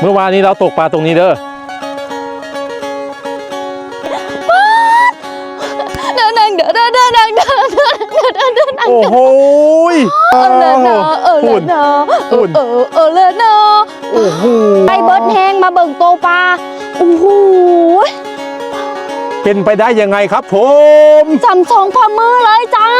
เมื่อวานนี้เราตกปลาตรงนี้เด้อเดินเดินเดินเดินเดินเดินเดินเดินเดินโอ้โหยเออเลนเออเลนเออเออเออเลยเนโอ้โหไปเบิร์ดแฮงมาเบิ่งโตปลาโอ้โหเป็นไปได้ยังไงครับผมจำสองพมือเลยจ้า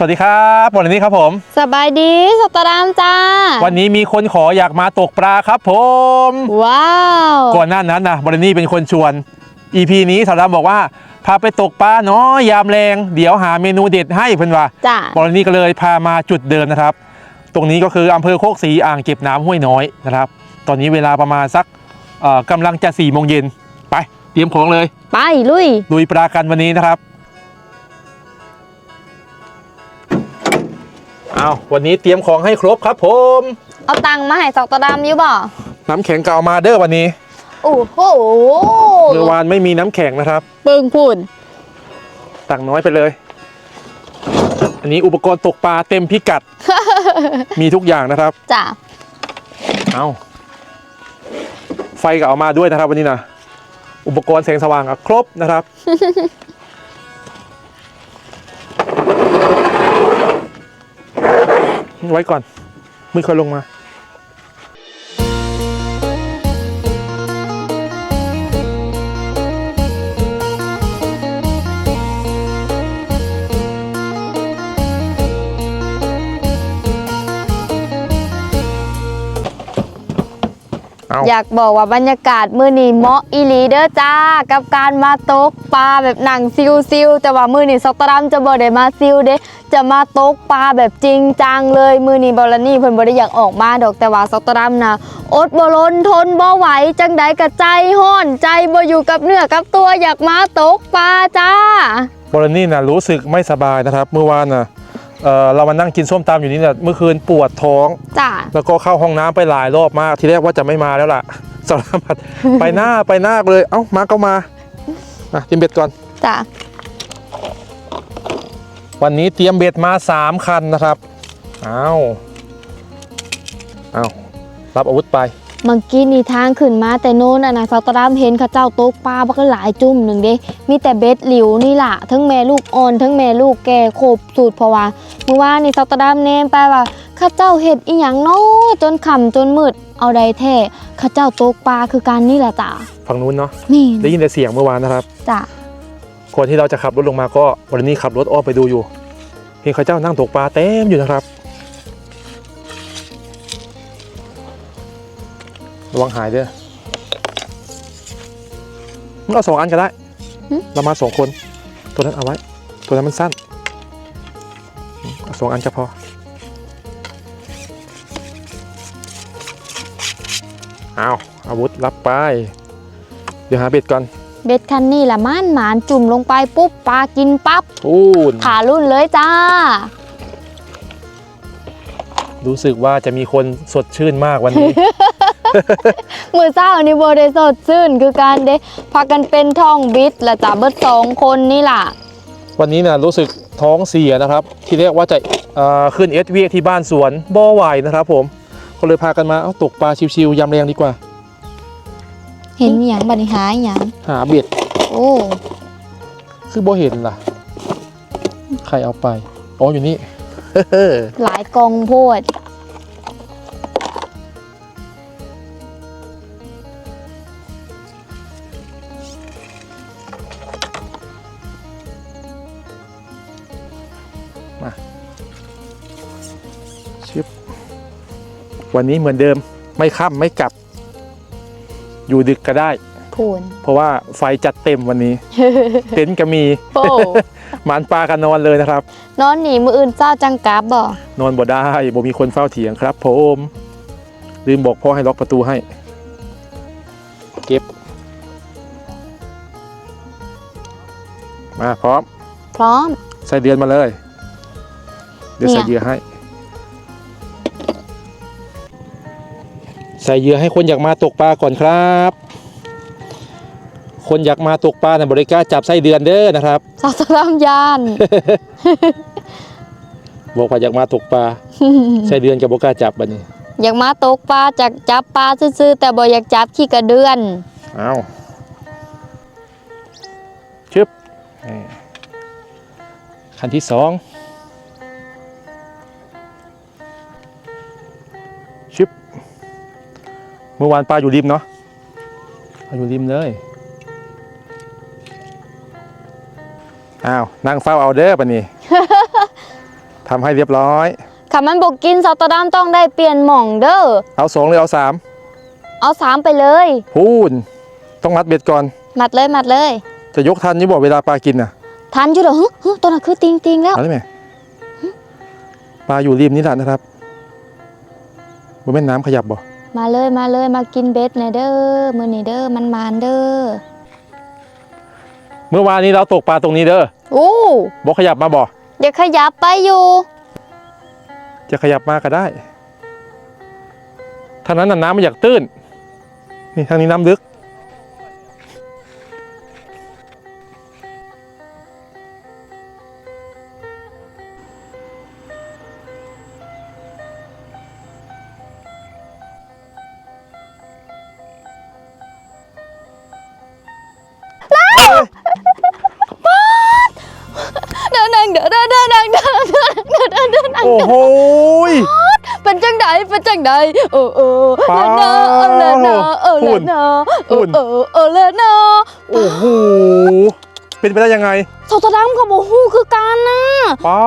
สวัสดีครับวันนี้ครับผม สบายดีสตารามจ้า วันนี้มีคนขออยากมาตกปลาครับผม ว้าวก่อนหน้านั้นนะบรนี่เป็นคนชวน EP นี้สารามบอกว่าพาไปตกปลาเนาะยามแรง เดี๋ยวหาเมนูเด็ดให้เพื่อนว่าจ้าบรนี่ก็เลยพามาจุดเดิมนะครับ ตรงนี้ก็คืออำเภอโคกศรีอ่างเก็บน้ำห้วยน้อยนะครับ ตอนนี้เวลาประมาณสักเอ่อกำลังจะ4ี่โมงเย็นไป เตรียมของเลย ไปลุยลุยปลากันวันนี้นะครับ เอาวันนี้เตรียมของให้ครบครับผม เอาตังค์มาให้สตารามอยู่บ่น้ำแข็งเก่ามาเด้อวันนี้โอ้โหเมื่อวานไม่มีน้ำแข็งนะครับ เบิ่งพุ่นตักน้อยไปเลย อันนี้อุปกรณ์ตกปลาเต็มพิกัด มีทุกอย่างนะครับ จ้าเอาไฟก็เอามาด้วยนะครับวันนี้นะอุปกรณ์แสงสว่างอะครบนะครับ ไว้ก่อน มือค่อยลงมา เอาอยากบอกว่าบรรยากาศมื้อนี้เหมาะอีหลีเด้อจ้า กับการมาตกปลาแบบหนังซิวๆแต่ว่ามื้อนี้สตารามจะบ่ได้มาซิวเด้จะมาตกปลาแบบจริงจังเลยมื้อนี้บอลนี่เพิ่นบ่ได้อยากออกมาดอกแต่ว่าสตารามนะอดบ่ล้นทนบ่ไหวจังใดก็ใจห้อนใจบ่อยู่กับเนื้อกับตัวอยากมาตกปลาจ้าบรนี่นะรู้สึกไม่สบายนะครับ เมื่อวานนะ เอ่อเรามานั่งกินส้มตำอยู่นี่เนี่ยเมื่อคืนปวดท้อง จ้าแล้วก็เข้าห้องน้ำไปหลายรอบมาก ทีแรกว่าจะไม่มาแล้วล่ะ สารพัด ไปหน้าไปหน้าเลย เอ้ามาก็มาอะเตรียมเบ็ดก่อน จ้าวันนี้เตรียมเบ็ดมา 3 คันนะครับ เอาเอารับอาวุธไป เมื่อกี้นี่ทางขึ้นมาแต่โน้นอะนะสตารามเห็นเขาเจ้าตกปลาบักหลายจุ่มหนึ่งเด้ มีแต่เบ็ดหลิวนี่ล่ะ ทั้งแม่ลูกอ่อนทั้งแม่ลูกแก่ครบสูตรเพราะว่าเมื่อวานนี่สตารามเนมไปว่าเข้าเจ้าเห็ดอีหยังเนาะจนค่ำจนมืดเอาใดแท้เข้าเจ้าตกปลาคือการนี่แหละจ้ะฝั่งนู้นเนาะนี่ได้ยินแต่เสียงเมื่อวานนะครับจ้ะก่อนที่เราจะขับรถลงมาก็วันนี้ขับรถอ้อมไปดูอยู่เห็นเขาเจ้านั่งตกปลาเต็มอยู่นะครับ ระวังหายเด้อมึงเอาสองอันก็ได้เรามาสองคน ตัวนั้นเอาไว้ ตัวนั้นมันสั้นเอาสองอันก็พอ เอาอาวุธรับไป เดี๋ยวหาเบ็ดก่อนเบ็ดคันนี่ละม่านหมานจุ่มลงไปปุ๊บปลากินปั๊บอูนขารุ่นเลยจ้า รู้สึกว่าจะมีคนสดชื่นมากวันนี้ มือเศร้านี่โบได้สดชื่นคือการเด้พากันเป็นท่องบิดและจ้ะเบิดสองคนนี่ล่ะ วันนี้นะรู้สึกท้องเสียนะครับ ที่เรียกว่าจะเอ่อขึ้นเอสเวีที่บ้านสวนบ่อไหวนะครับ ผมก็เลยพากันมาเอาตกปลาชิวๆยำแรงดีกว่า เห็นอหย่างบัดนี้หาอหย่างหาเบ็ดโอ้คือบ่เห็นล่ะ ใครเอาไปอ๋ออยู่นี่หลายกองโพด วันนี้เหมือนเดิมไม่ค่ำไม่กลับ อยู่ดึกก็ได้ พูน เพราะว่าไฟจัดเต็มวันนี้ เต็นท์ก็มีโอ้หมานปลากันนอนเลยนะครับ นอนหนีมืออื่นเจ้าจังกราบบ่นอนบ่ได้บ่มีคนเฝ้าเถียงครับผมลืมบอกพ่อให้ล็อกประตูให้ เก็บ มาพร้อม พร้อม ใส่เดือนมาเลย เดี๋ยวเนี่ยใส่เหยื่อให้ ส่เหยื่อให้คนอยากมาตกปลาก่อนครับ คนอยากมาตกปลาในบริการจับไส้เดือนเด้อนะครับสาวตะรามยานบอกว่าอยากมาตกปลาไส้เดือนกับบกล้าจับบัดนี้ อยากมาตกปลาจากจับปลาซื่อๆแต่บ่อยากจับขี้กระเดือนเอาชึบนี่คันที่สองชึบ เมื่อวานปลาอยู่ริมเนาะปลาอยู่ริมเลยอ้าวนั่งเฝ้าเอาเด้อปะนี่ ทำให้เรียบร้อยคำมันบอกกินสาวตะรามต้องได้เปลี่ยนหม่องเด้อเอาสองหรือเอาสามเอาสามไปเลยพูนต้องมัดเบ็ดก่อน มัดเลยมัดเลย จะยกทันอยี่บอกเวลาปลากินน่ะ ทันอยู่เหรอฮึฮึตอนนั้นคือติงติงแล้วเอาได้ไหมปลาอยู่ริมนี่แหละนะครับบนแม่นน้ำขยับบ่ มาเลยมาเลยมากินเบ็ดหน่อยเด้อมื้อนี้เด้อมันมานเด้อเมื่อวานนี้เราตกปลาตรงนี้เด้อโอ้บอกขยับมาบ่เดี๋ยวขยับไปอยู่ จะขยับมาก็ได้ท่านั้นน่ะน้ำมันอยากตื้น นี่ทางนี้น้ำลึก อ้โหย เป็นจังไดเป็นจังไดเออเออป๊าเลนเออเลนเออเลหุ่นนเอหุ่อนเออเออเลนโอ้โห เป็นไปได้ยังไงสาวตะดำกับโมฮูคือกันนะป้า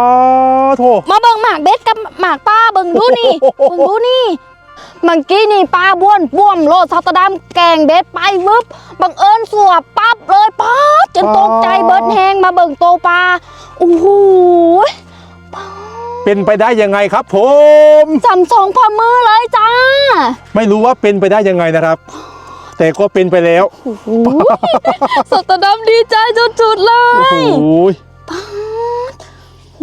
โถมาเบิ่งหมากเบ็ดกับหมากป้าเบิ่งดูนี่โอ้โหเบิ่งดูนี่เมื่อกี้นี่ปลาบ้วนบ้วมโลดสาวตะดำแกงเบ็ดไปวึบบังเอิญสวบปั๊บเลยป๊าดจนตกใจเบิดแหงมาเบิ่งโตปลาโอ้โห เป็นไปได้ยังไงครับ ผมจำสองพามือเลยจ้า ไม่รู้ว่าเป็นไปได้ยังไงนะครับ แต่ก็เป็นไปแล้วโอ้โหสตว์ดำดีใจจุดๆเลโอ้ยโหโอ้โห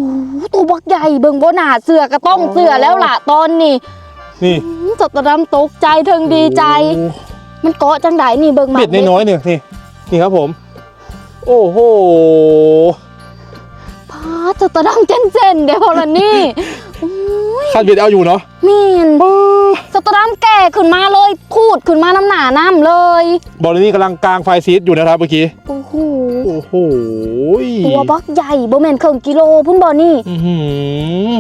ตัวบักใหญ่เบิ่งบ่หนาเสือก็ต้องเสือแล้วล่ะตอนนี้นี่อื้อสตว์ดำตกใจเทิงดีใจ โอ้มันเกาะจังไดนี่เบิ่งหมาเบ็ดน้อยๆเนี่ยนี่นี่ครับผม โอ้โห พาสตว์ดำเจนๆเดี๋ยวพอละนี่โอ้ยคันเบ็ดเอาอยู่เนาะมีนสตว์ดำแก่ขึ้นมาเลยพูดขึ้นมาน้ำหนาน้ำเลย บอลนี่กำลังกลางไฟซีดอยู่นะครับเมื่อกี้ โอ้โห โอ้โห ตัวบักใหญ่บ่แม่นครึ่งกิโลพุ่นบ่นี่อื้อหือ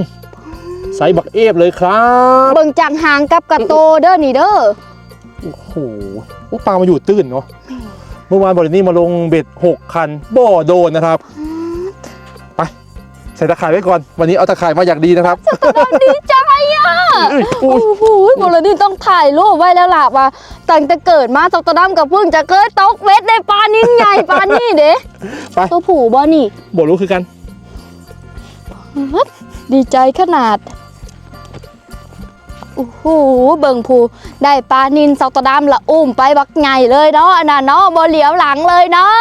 ไซส์บักเอฟเลยครับ เบิ่งจากหางกับกระโตเด้อนี่เด้อ โอ้โหโอ้ปลามาอยู่ตื้นเนาะ เมื่อวานบอลนี่มาลงเบ็ดหกคันบ่อโดนนะครับไป ใส่ตะข่ายไว้ก่อน วันนี้เอาตะข่ายมาอย่างดีนะครับ ดีใจอะเอ้ยโอ้อุ้ยโหบอลนี่ต้องถ่ายรูปไว้แล้วล่ะว่าตั้งแต่เกิดมาสตว์ดำกับเพิ่งจะเคยตกเวทในปลานิ่งใหญ่ปลานี่เด้ไปตัวผู้บ่นี่บ่รู้คือกัน ดีใจขนาดโอ้โหเบิ่งผู้ได้ปลานินสตว์ดำละอุ้มไปบักใหญ่เลยเนาะอันน่ะเนาะบ่เหลียวหลังเลยเนาะ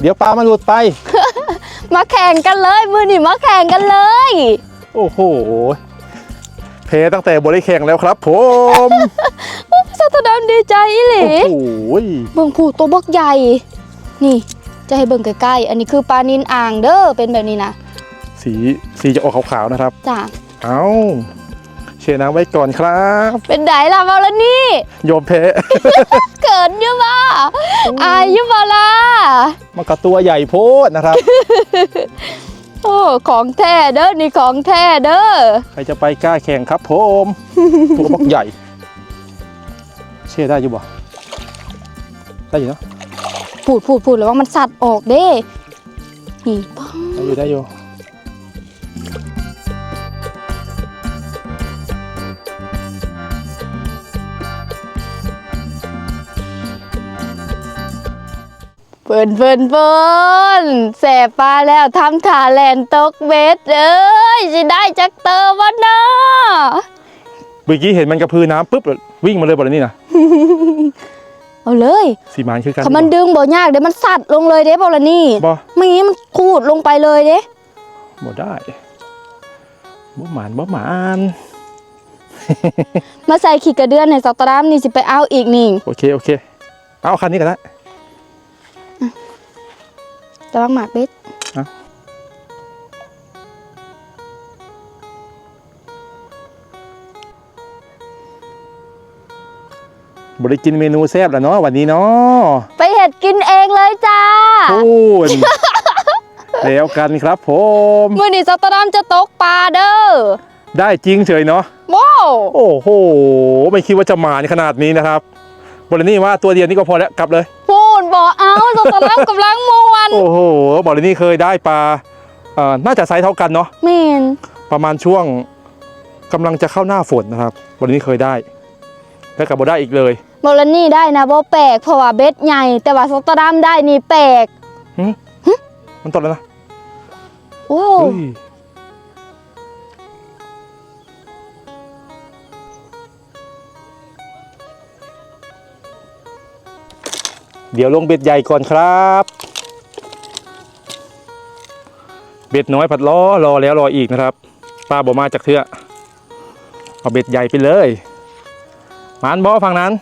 เดี๋ยวปลามาหลุดไป มาแข่งกันเลยมือนี่มาแข่งกันเลย โอ้โห เพตั้งแต่บริแข่งแล้วครับผมสตว์ดำดีใจอีหลีโอ้โหเบิ่งผู้ตัวบักใหญ่ นี่ จะให้เบิ่งใกล้ๆอันนี้คือปลานินอ่างเด้อเป็นแบบนี้นะสีสีจะออกขาวๆนะครับจ้ะเอาเช น้ำไว้ก่อนครับ เป็นไดล่ะมาแล้วนี่ โยมแพ้เกินอยู่บ่อายอยู่บ่ล่ะมันก็ตัวใหญ่โพดนะครับ โอ้ของแท้เด้อนี่ของแท้เด้อใครจะไปกล้าแข่งครับผม ตัวบักใหญ่ เชื่อได้อยู่บ่ได้อยู่เนาะพูดพูดพูดแล้วว่ามันสัตว์ออกเด้นี่ป้าได้อยู่ได้อยู่ เฟินเฟินเฟินแสบปลาแล้วทำขาแลนตกเบ็ดเอ้ยสิได้จักเตอร์วะเนาะเมื่อกี้เห็นมันกระพือน้ำปุ๊บวิ่งมาเลยบ่เลยนี่นะเอาเลยสีมานคือกันถ้ามันดึงบ่ยากเดี๋ยวมันสัตว์ลงเลยเด้บอกละนี่บ่ไม่งี้มันคูดลงไปเลยเด้บ่ได้บ่หมานบ่หมานมาใส่ขีดกระเดือนในสตรามนี่สิไปเอาอีกนี่โอเคโอเค เอาคันนี้ก็ได้ ตะวังหมากเบ็ดบริกินเมนูแซ่บแล้วเนาะวันนี้เนาะไปเห็ดกินเองเลยจ้า พูนแล้วกันครับผม มือนี้สตอดามจะตกปลาเด้อได้จริงเฉยเนาะ ว้าว โอ้โห ไม่คิดว่าจะหมานขนาดนี้นะครับ บรินี่ว่าตัวเดียวนี่ก็พอแล้วกลับเลยพูนบอกเอาสตอดามกำลังมวนโอ้โหบรินี่เคยได้ปลาเอ่อน่าจะไซส์เท่ากันเนาะเมนประมาณช่วงกำลังจะเข้าหน้าฝนนะครับบรินี่เคยได้แล้วกับบได้อีกเลยโมลนี่ได้นะบ่แปลกเพราะว่าเบ็ดใหญ่ แต่ว่าสตอดามได้นี่แปลก มันตดแล้วนะ โอ้ เฮ้ย เดี๋ยวลงเบ็ดใหญ่ก่อนครับ เบ็ดน้อยผัดล้อรอแล้วรออีกนะครับป้าบอกมาจากเทือเอาเบ็ดใหญ่ไปเลยหมานบอฝั่งนั้น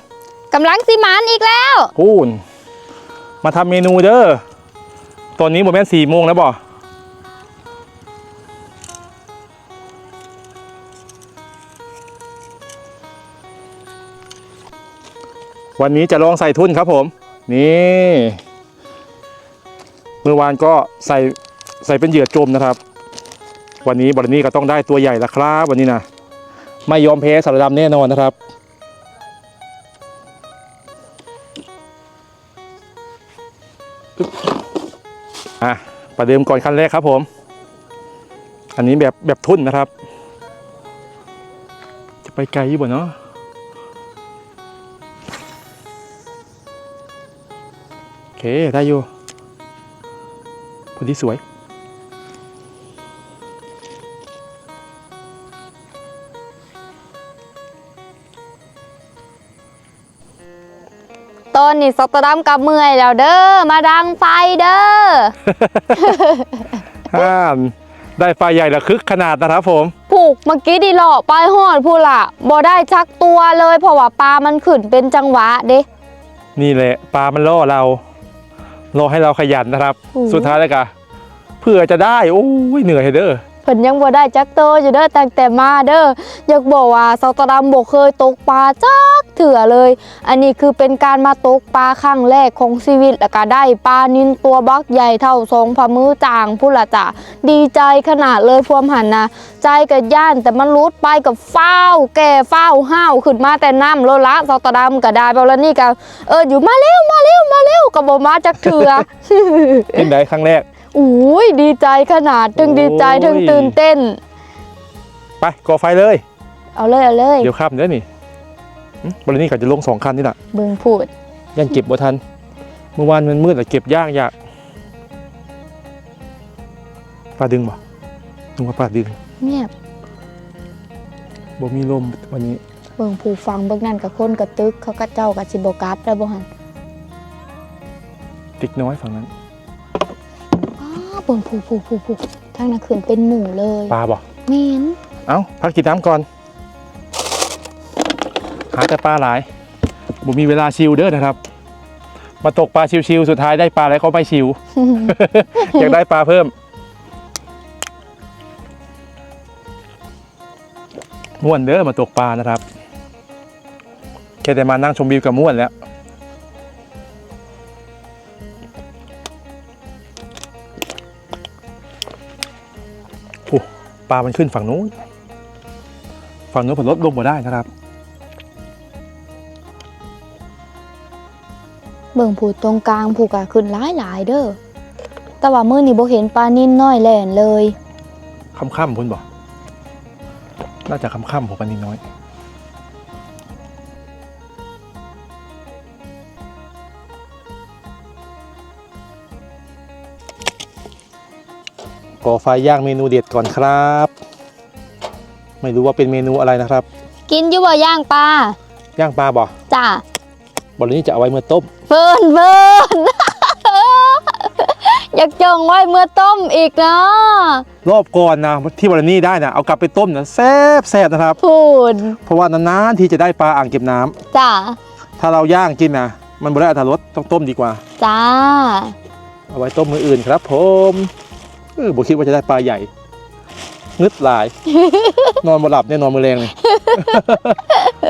กำลังสิหมานอีกแล้วพูนมาทำเมนูเด้อตอนนี้โมแม่นสี่โมงแล้วบ่วันนี้จะลองใส่ทุนครับผม นี่เมื่อวานก็ใส่ใส่เป็นเหยื่อจมนะครับ วันนี้บรนี่ก็ต้องได้ตัวใหญ่ละครับ วันนี้นะไม่ยอมแพ้สารดำแน่นอนนะครับอะประเดิมก่อนขั้นแรกครับผม อันนี้แบบแบบทุ่นนะครับ จะไปไกลอยู่บ่เนาะ ได้อยู่พอดีสวยตอนนี้สตอดามกับเมื่อยแล้วเด้อ มาดังไฟเด้อ ห้าม ได้ปลาใหญ่ละคึกขนาดนะครับผม ผูกเมื่อกี้ดีหลอกปลายหอดพูล่ะบ่ได้จักตัวเลยเพราะว่าปลามันขึ้นเป็นจังหวะเด้ นี่แหละปลามันล่อเรา รอให้เราขยันนะครับโอ้โหสุดท้ายแล้วก็เพื่อจะได้ โอ้ยเหนื่อยเด้อเพิ่นยังบ่ได้จักโตวอยู่เด้อตั้งแต่มาเด้ออยากบอกว่าสตอดาบ่เคยตกปลาจักเถื่อเลย อันนี้คือเป็นการมาตกปลาครั้งแรกของชีวิตแล้วก็ได้ปลานินตัวบักใหญ่เท่าทรงพมือจางพุ่นละจ้ะดีใจขนาดเลยพวมหันนะใจกับย่านแต่มันรุดไปกับฟ้าวแก่ฟ้าวห้าวขึ้นมาแต่น้ำโลละสตอดาก็ได้เบาแล้วนี่ก็เอออยู่มาเร็วมาเร็วมาเร็วก็บ่มาจักเถื่อเป็นได้ครั้งแรก อุ้ยดีใจขนาด ถึงดีใจถึงตื่นเต้น ไปก่อไฟเลย เอาเลยเอาเลย เดี๋ยวข้ามเด้อนี่หึบรินี่เขาจะลงสองคันนี่แหละเบิ่งพูด ยังเก็บบ่ทัน เมื่อวานมันมืดแต่เก็บยากยากปลาดึงบ่นึกว่าปลาดึง เงียบบ่มีลมวันนี้ เบิ่งผู้ฟังเบิ่งนั่นกับคนกับตึก เขาก็เจ้ากับสิบกลับแล้วบ่หันติ๊กน้อยฝั่งนั้นอ้า เบิ่งผู้ผู้ผู้ผู้ทางนั้นขึ้นเป็นหมู่เลยปลาบ่แม่นเอ้าพักกินน้ำก่อน หาแต่ปลาหลายบ่มีเวลาชิลเด้อนะครับ มาตกปลาชิวๆสุดท้ายได้ปลาแล้วเขาไม่ชิวอยากได้ปลาเพิ่มม่วนเด้อมาตกปลานะครับแค่แต่มานั่งชมวิวกับม่วนแล้ว ปลามันขึ้นฝั่งนู้นฝั่งนู้นผมลดลงมาได้นะครับ เบิ่งผู้ตรงกลางผู้ก็ขึ้นหลายหลายๆเด้อแต่ว่ามื้อนี้บ่เห็นปลานิ่นน้อยแล่นเลย ค่ำๆพุ่นบอก น่าจะค่ำๆผมปันนิดน้อย ก่อไฟย่างเมนูเด็ดก่อนครับ ไม่รู้ว่าเป็นเมนูอะไรนะครับ กินอยู่บ่ย่างปลาย่างปลาบ่จ้าบอลนี้จะเอาไว้เมื่อต้มเฟินเฟินอยากจองไว้เมื่อต้มอีกเนาะรอบก่อนนะที่บอลนี่ได้นะเอากลับไปต้มนะแซ่บแซ่บนะครับ พูดเพราะว่านานๆที่จะได้ปลาอ่างเก็บน้ำจ้าถ้าเราย่างกินนะมันบ่ได้อัตรสต้องต้มดีกว่า จ้า เอาไว้ต้มมืออื่นครับผม เออบอกคิดว่าจะได้ปลาใหญ่งึดหลาย นอนมาหลับเนี่ยนอนมือแรงเลย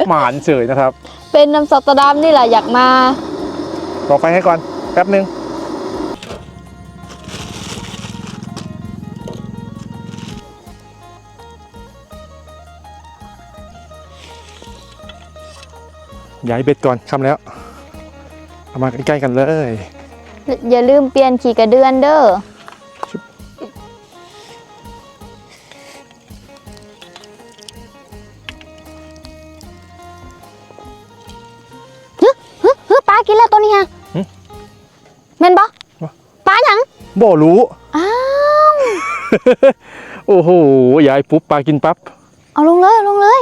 หมานเฉยนะครับ เป็นน้ำสตอดัมนี่แหละอยากมารอไฟให้ก่อนแป๊บหนึ่งย้ายเบ็ดก่อนคำแล้วเอามาใกล้ๆกันเลย อย่าลืมเปลี่ยนขี่กระเดือนเด้อ บ่รู้ อ้าว โอ้โหย้ายปุ๊บปลากินปั๊บ เอาลงเลยเอาลงเลย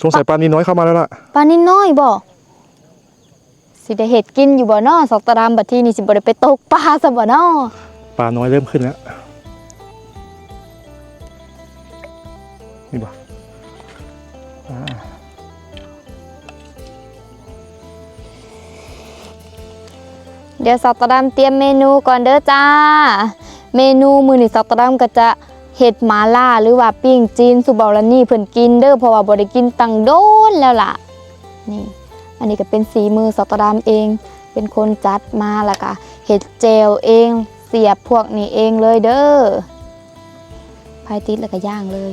สงสัยปลานี้น้อยเข้ามาแล้วล่ะ ปลานิดน้อยบ่สิได้เห็ดกินอยู่บ่นอสอกตะรามบัดทีนี่สิบ่ได้ไปตกปลาซะบ่นอปลาน้อยเริ่มขึ้นแล้ว นี่บ่ เดี๋ยวสอกตะรามเตรียมเมนูก่อนเด้อจ้า เมนูมือนี้สอกตะรามก็จะเห็ดหมาล่าหรือว่าปิ้งจีนสุบอลานี่เพิ่นกินเด้อเพราะว่าบ่ได้กินตังโดนแล้วล่ะ นี่ อันนี้ก็เป็นสีมือสอกตะรามเอง เป็นคนจัดมาแล้วก็เห็ดเจลเอง เสียบพวกนี้เองเลยเด้อพายติดแล้วก็ย่างเลย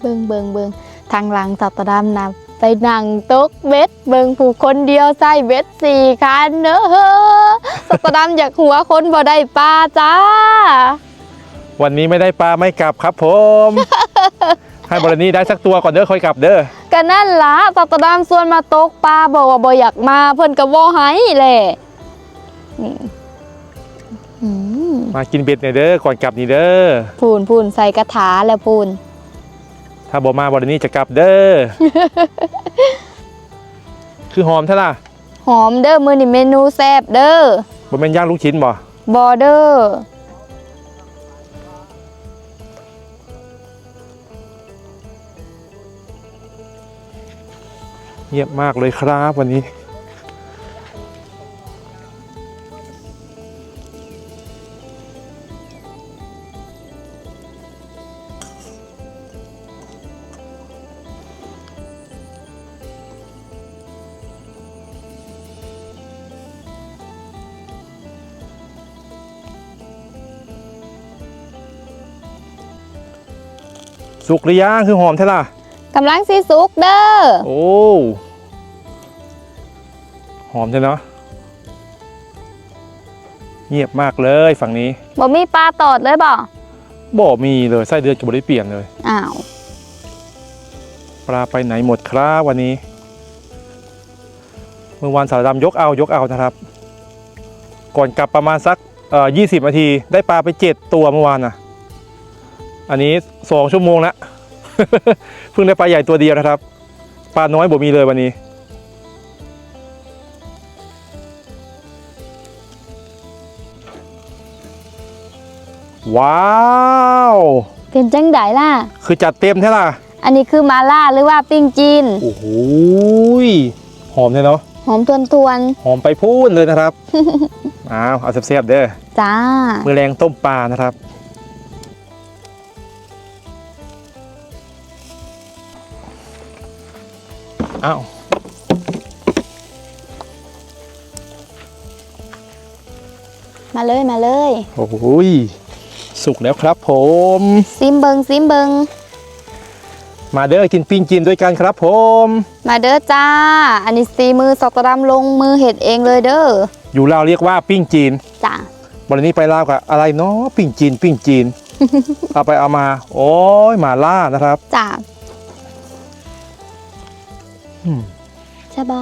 เบิงเบิงเบิงทางหลังสัตว์ดำนะไปนั่งตกเบ็ดเบิงผู้คนเดียวใส่เบ็ดสี่คันเนอะสัตว์ดำอยากหัวคนบ่ได้ปลาจ้า วันนี้ไม่ได้ปลาไม่กลับครับผม ให้บรณีได้สักตัวก่อนเด้อค่อยกลับเด้อก็นั่นล่ะสัตว์ดำส่วนมาตกปลาบอกว่าบ่อยากมาเพิ่นก็บ่ให้แหละนี่อืมมากินเบ็ดหน่อยเด้อก่อนกลับนี่เด้อพูนพูนใส่กระถาแล้วพูน ถ้าบ่มาบรณีจะกลับเด้อ คือหอมท่าล่ะหอมเด้อมื้อนี้เมนูแซ่บเด้อบ่แม่นย่างลูกชิ้นบ่บอเดอร์เงียบมากเลยครับวันนี้ สุกหรือยังคือหอมท่าล่ะกำลังสีสุกเด้อโอ้หอมใช่เนาะเงียบมากเลยฝั่งนี้บ่มีปลาตอดเลยบ่บ่มีเลยไส้เดือนก็บ่ได้เปลี่ยนเลยอ้าวปลาไปไหนหมดครับวันนี้ เมื่อวานสารดำยกเอายกเอานะครับ ก่อนกลับประมาณสักเอ่อยี่สิบนาที ได้ปลาไปเจ็ดตัวเมื่อวานนะ อันนี้สองชั่วโมงแล้วเพิ่งได้ปลาใหญ่ตัวเดียวนะครับ ปลาน้อยบ่มีเลยวันนี้ ว้าวเป็นจังไดล่ะ คือจัดเต็มใช่ล่ะ อันนี้คือมาล่าหรือว่าปิ้งจีน โอ้โหยหอมเลยเนาะ หอมทวนทวนหอมไปพูนเลยนะครับ อ้าวเอาแซ่บๆเด้อ ๆจ้า มือแรงต้มปลานะครับ อ้าวมาเลยมาเลย โอ้โหยสุกแล้วครับผม ซิมเบิงซิมเบิงมาเด้อกินปิ้งกินด้วยกันครับผม มาเด้อจ้า อันนี้สีมือสอกตะดำลงมือเห็ดเองเลยเด้ออยู่ลาวเรียกว่าปิ้งจีนจ้าวันนี้ไปลาวกับอะไรเนาะปิ้งจีนปิ้งจีน เอาไปเอามา โอ้ยหมาล่านะครับ จ้าอืม ใช่บ่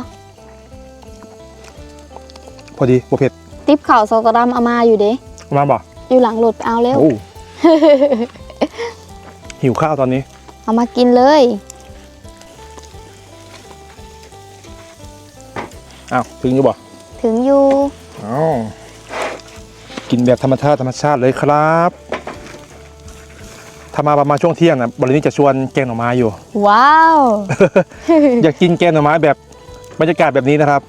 พอดีบ่เผ็ดติ๊บข่าวสอกตะดำเอามาอยู่เด้เอามาบ่อยู่หลังรถไปเอาเร็ว โอ้หิวข้าวตอนนี้ เอามากินเลยอ้าวถึงอยู่บ่ถึงอยู่อ้าวกินแบบธรรมชาติธรรมชาติเลยครับ ถ้ามาประมาณช่วงเที่ยงนะบรินี้จะชวนแกงหน่อไม้อยู่ ว้าว อยากกินแกงหน่อไม้แบบบรรยากาศแบบนี้นะครับ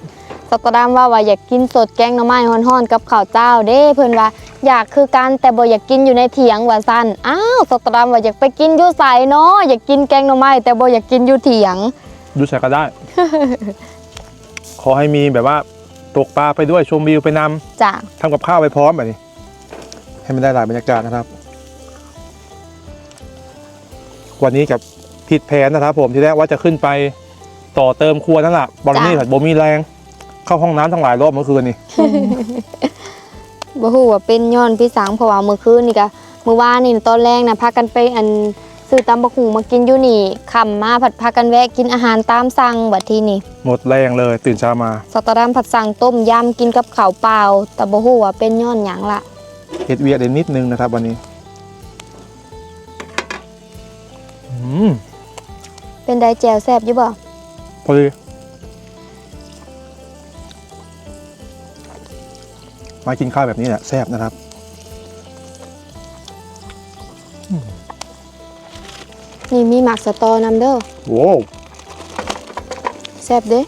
สกอตดามว่าว่าอยากกินสดแกงหน่อไม้ฮ้อนๆกับข้าวเจ้าเด้เพิ่นว่าอยากคือกันแต่บ่อยากกินอยู่ในเถียงว่าซั่นอ้าวสกอตดามว่าอยากไปกินอยู่ไสเนาะอยากกินแกงหน่อไม้แต่บ่อยากกินอยู่เถียงดูใส่ก็ได้ ขอให้มีแบบว่าตกปลาไปด้วยชมวิวไปนำจ้ะทำกับข้าวไปพร้อมแบบนี้ ให้มันได้หลายบรรยากาศนะครับ วันนี้กับผิดแผนนะครับผมที่แรกว่าจะขึ้นไปต่อเติมครัวนั่นแหละบอลนี่แบบมีแรง เข้าห้องน้ำทั้งหลายรอบเมื่อคืนนี่บ่ฮู้ว่าเป็นย้อนพี่สังเพราะว่าเมื่อคืนนี่ก็มื้อวานนี่ตอนแรกน่ะพากันไปอันซื้อตำบักหุ่งมากินอยู่นี่ค่ำมาผัดพากันแวะกินอาหารตามสั่งบัดทีนี้หมดแรงเลยตื่นเช้ามาสตอดามผัดสั่งต้มยำกินกับข้าวเปล่าแต่บ่ฮู้ว่าเป็นย้อนหยังล่ะเฮ็ดเวียดนิดนึงนะครับวันนี้ มเป็นไดแจวแซ่บอยู่บ่พอดีมากินข้าวแบบนี้แหละแซ่บนะครับนี่มีหมักสตอนำเด้อโว้วแซ่บเด้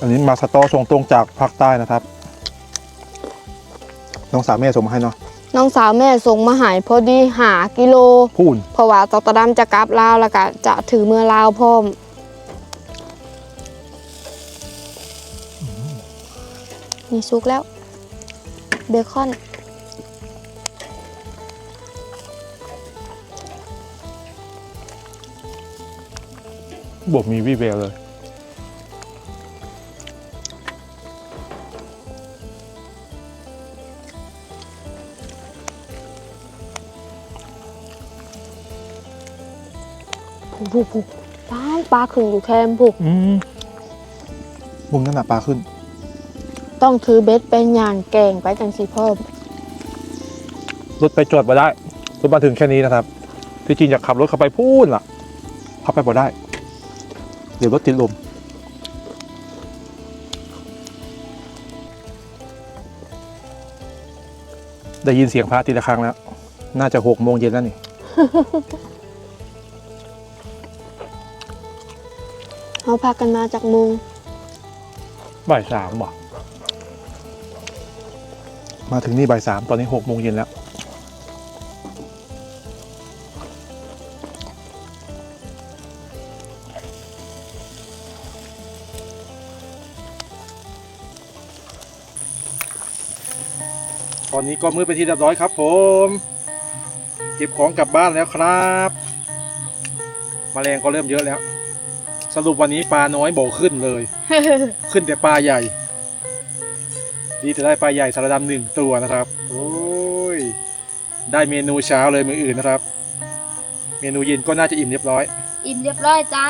อันนี้มาสตอส่งตรงจากภาคใต้นะครับ น้องสาวแม่ส่งมาให้เนาะ น้องสาวแม่ส่งมาใหายพอดีหากิโล พูนเพราะว่าสตอดามจะกลับลาวแล้วก็จะถือเมื่อลาวพร้อม นี่สุกแล้ว เบคอนบวกมีวิเวลเลย ผูผูผูปลาปลาขึ้นอยู่แคมผูอืมมุมนั่นหนาปลาขึ้น ต้องถือเบ็ดเป็นอย่างแกงไปจังสีเพิ่มรถไปจอดมาได้รถมาถึงแค่นี้นะครับ ที่จริงอยากขับรถเข้าไปพูนล่ะเข้าไปบ่ได้ เดี๋ยวรถติดลมได้ยินเสียงพระทีละครั้งแล้ว น่าจะหกโมงเย็นแล้วนี่ พากันมาจากมุงบ่ายสามบ่มาถึงนี่บ่ายสามตอนนี้หกโมงเย็นแล้ว ตอนนี้ก็มือเป็นที่เรียบร้อยครับผม เก็บของกลับบ้านแล้วครับมแมลงก็เริ่มเยอะแล้ว สรุปวันนี้ปลาน้อยโบขึ้นเลย ขึ้นแต่ปลาใหญ่ ดีจะได้ปลาใหญ่สารดำหนึ่งตัวนะครับ โอ้ย ได้เมนูเช้าเลยมืออื่นนะครับ เมนูเย็นก็น่าจะอิ่มเรียบร้อย อิ่มเรียบร้อยจ้า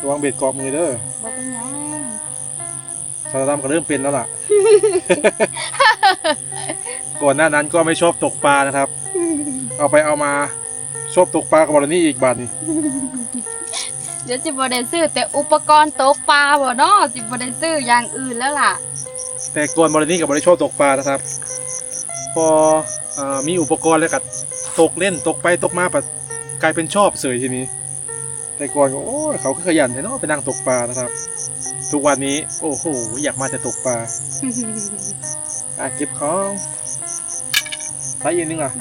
ระวังเบ็ดเกาะมือเด้อบอกเป็นยังสารดำก็เริ่มเป็นแล้วล่ะ ก่อนหน้านั้นก็ไม่ชอบตกปลานะครับ เอาไปเอามาชอบตกปลากับบอลนี่อีกบาทนี่ เดี๋ยวจิบได้ซื้อแต่อุปกรณ์ตกปลาบ่เนาะจิบได้ซื้ออย่างอื่นแล้วล่ะ แต่ก่อนบอลนี่กับบอลชอบตกปลานะครับ พอเออมีอุปกรณ์แล้วก็ตกเล่นตกไปตกมาปะกลายเป็นชอบเสยทีนี้ แต่ก่อนก็โอ้ยเขาก็ขยันแท้เนาะไปนั่งตกปลานะครับ ทุกวันนี้ โอ้โหอยากมาแต่ตกปลาอะเก็บของใส่อีกนึงอะ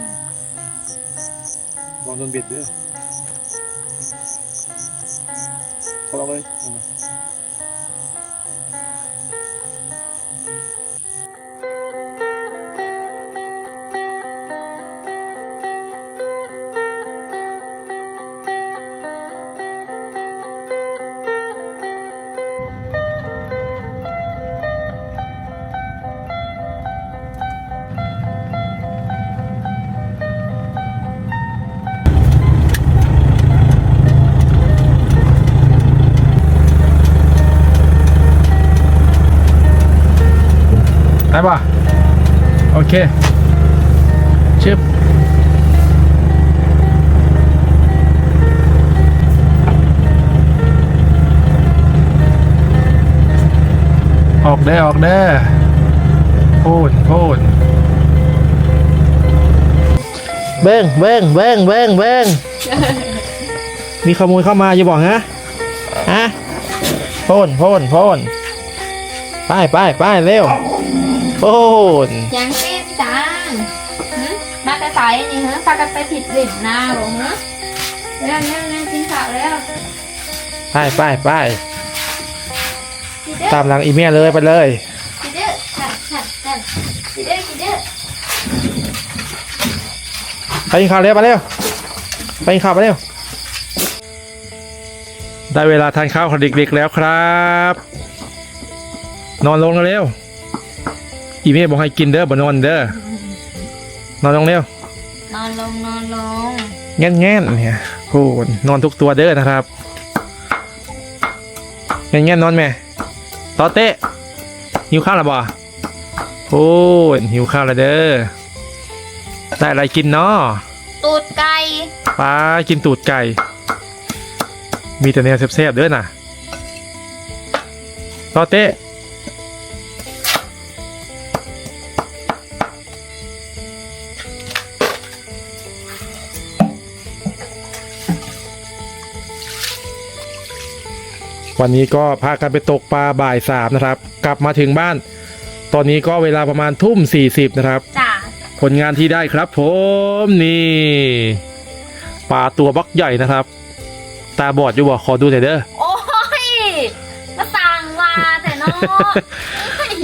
ลองโดนเบ็ดเด้อ ขอลอ เคชึบออกได้ออกได้โพดโพดเบิ้งเบิ้งเบิ้งเบิ้งเบิ้งมีขโมยเข้ามาอย่าบอกฮะฮะโพนโพนโพนไปไปไปเร็วโพนยังซีจังหึ มาแต่สายนี่ฮะพากันไปผิดหลินหน้าบอกฮะเร็วเร็วเร็วกินข้าวแล้วไปไปไปกินเด้อตามหลังอีเมียเลยไปเลยกินเด้อนั่นนั่นนั่นกินเด้อกินเด้อไปกินข้าวเร็วไปเร็วไปกินข้าวไปเร็วได้เวลาทานข้าวของเด็กๆแล้วครับ นอนลงกันเร็วอีเมียบอกให้กินเด้อบ่นอนเด้อนอนลงเร็ว นอนลงนอนลงแง่นแง่นๆเนี่ยโอ้นอนทุกตัวเด้อนะครับแง่นแง่นๆนอนแม่ต่อเตะหิวข้าวหรือบ่โอ้ยหิวข้าวแล้วเด้อได้อะไรกินเนาะตูดไก่ป้ากินตูดไก่ มีแต่แนวแซ่บๆเด้อน่ะต่อเต วันนี้ก็พากันไปตกปลาบ่ายสามนะครับ กลับมาถึงบ้าน ตอนนี้ก็เวลาประมาณทุ่มสี่สิบนะครับ จ้าผลงานที่ได้ครับผมนี่ปลาตัวบักใหญ่นะครับ ตาบอดอยู่บ่ขอดูหน่อยเด้อโอ้ยมาสั่งมาแต่เนอะ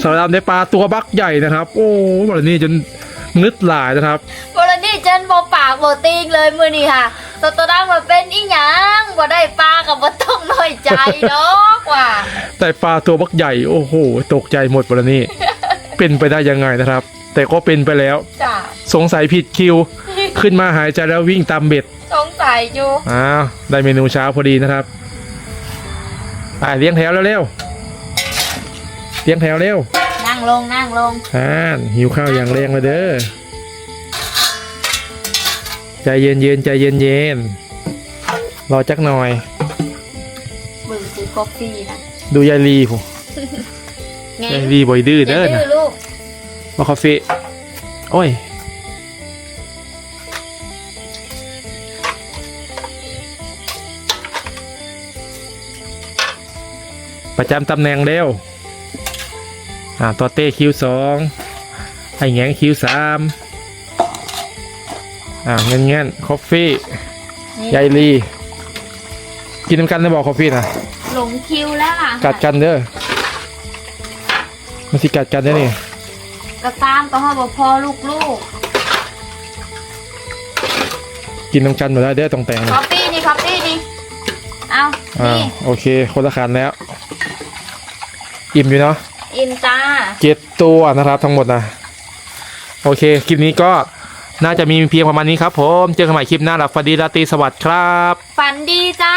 สำหรับในปลาตัวบักใหญ่นะครับ โอ้วันนี้จนงึดหลายนะครับบรนี่เจนบอปากบอตีงเลยมือนี่ค่ะ ตัวตัวดังมาเป็นอีหยังบ่ได้ปลากับบ่ต้องน้อยใจดอกว่าแต่ปลาตัวบักใหญ่โอ้โห ตกใจหมดวันนี้เป็นไปได้ยังไงนะครับ แต่ก็เป็นไปแล้ว จ้าสงสัยผิดคิว ขึ้นมาหายใจแล้ววิ่งตามเบ็ดสงสัยอยู่ อ้าวได้เมนูเช้าพอดีนะครับไปเลี้ยงแถวเร็วๆเลี้ยงแถวเร็วนั่งลงนั่งลง อ่านหิวข้าวอย่างแรงเลยเด้อ ใจเย็นเย็นๆใจเย็นเย็นๆรอจักหน่อยมือซื้อกาแฟนะดูยายลีผมไงยายลีบ่อยดื้ออย่าเด้อดื้นะอลูกว่าคาเฟ่โอ้ยประจำตำแหน่งเร็ว อ่า ตัวเต้คิวสองไอ้แงงคิวสาม อ่าเงี้ยเงี้ยคอฟฟี่นี่ยายลี กินน้ำกันได้บอกคอฟฟี่นะหลงคิวแล้วล่ะกัดกันเด้อมันสิกัดกันได้อนี่กระตามก็ฮอบ่พอลูกลูกกินน้ำกันหมดได้เด้อตรงแต่งคอฟฟี่นี่คอฟฟี่นี่เอาอ่านี่โอเค คนละคันแล้ว อิ่มอยู่เนาะ อินจ้า เจ็ดตัวนะครับทั้งหมดนะ โอเค คลิปนี้ก็ น่าจะมีเพียงประมาณนี้ครับผม เจอกันใหม่คลิปหน้าหลับฝันดีราตรีสวัสดิ์ครับ ฝันดีจ้า